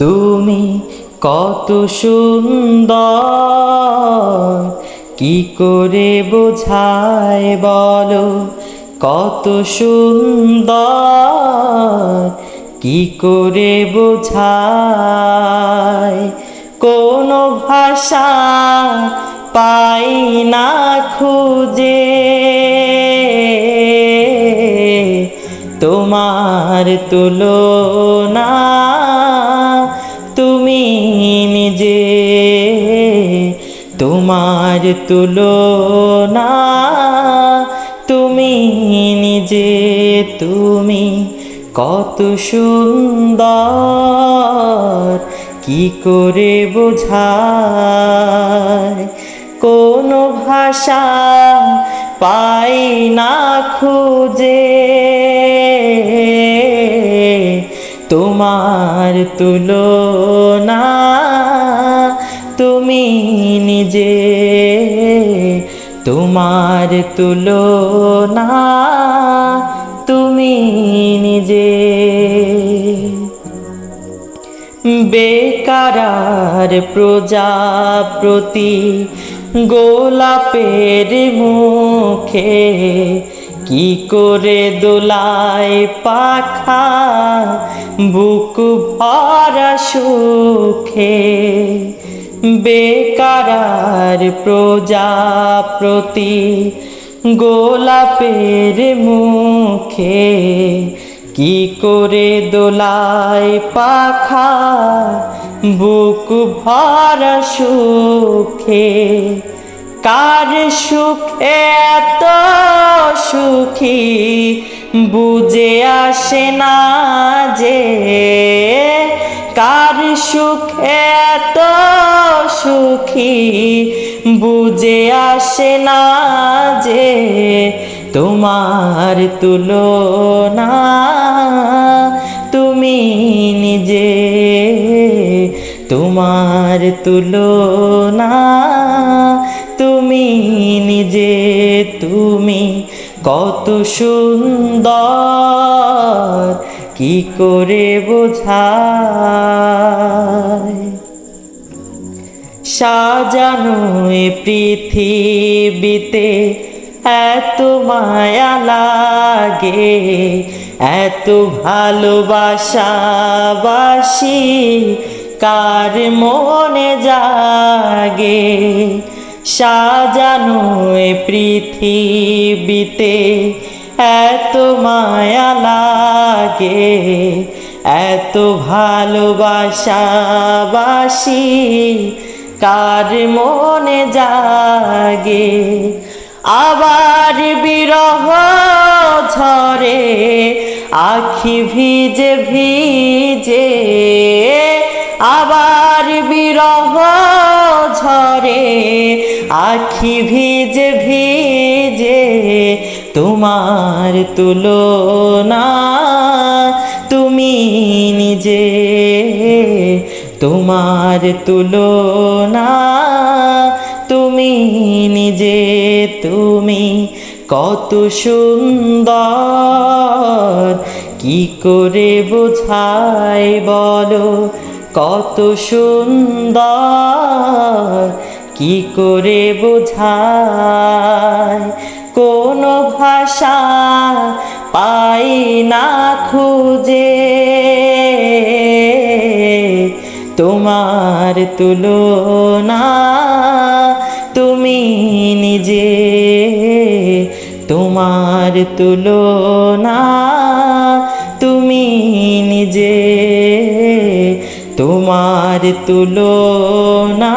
তুমি কত সুন্দর। কি করে বোঝায় বলো? কত সুন্দর। কি করে বোঝায়? কোনো ভাষা পাই না খুঁজে। তোমার তুলনা তোমার তুলনা, তুমি নিজে, তুমি কত সুন্দর, কি করে বোঝায়? কোনো ভাষা পাই না খুঁজে। তোমার তুলনা তুমি নিজে, তোমার তুলনা তুমি নিজে। বেকারার প্রজাপ্রতি গোলাপের মুখে কি করে দোলায় পাখা, বুক ভরা সুখে? বেকারার প্রজাপ্রতি গোলাপের মুখে কি করে দোলায় পাখা? বুক ভরা সুখে, কার সুখে এত সুখী? বুঝে আসে না যে কার সুখে এত সুখী? বুঝে আসে না যে তোমার তুলনা। তুমি নিজে তোমার তুলনা। তুমি নিজে তুমি কত সুন্দর। কি করে বোঝায় সাজানো পৃথিবীতে এত মায়া লাগে, এত ভালোবাসা বাসি কার মনে জাগে? সাজানো পৃথিবীতে এত মায়া লাগে, এত ভালোবাসা বাসি কার মনে জাগে? আবার বিরহ ঝরে, আখি ভিজে ভিজে। আবার বিরহ ঝরে, আখি ভিজে ভিজে। তোমার তুলনা তুমি নিজে তোমার তুলনা, তুমি নিজে, তুমি কত সুন্দর। কি করে বোঝাই বলো, কত সুন্দর। কি করে বোঝায়, কোনো ভাষা পাই না খুঁজে। তোমার তুলনা তুমি নিজে তোমার তুলনা তুমি নিজে তোমার তুলনা।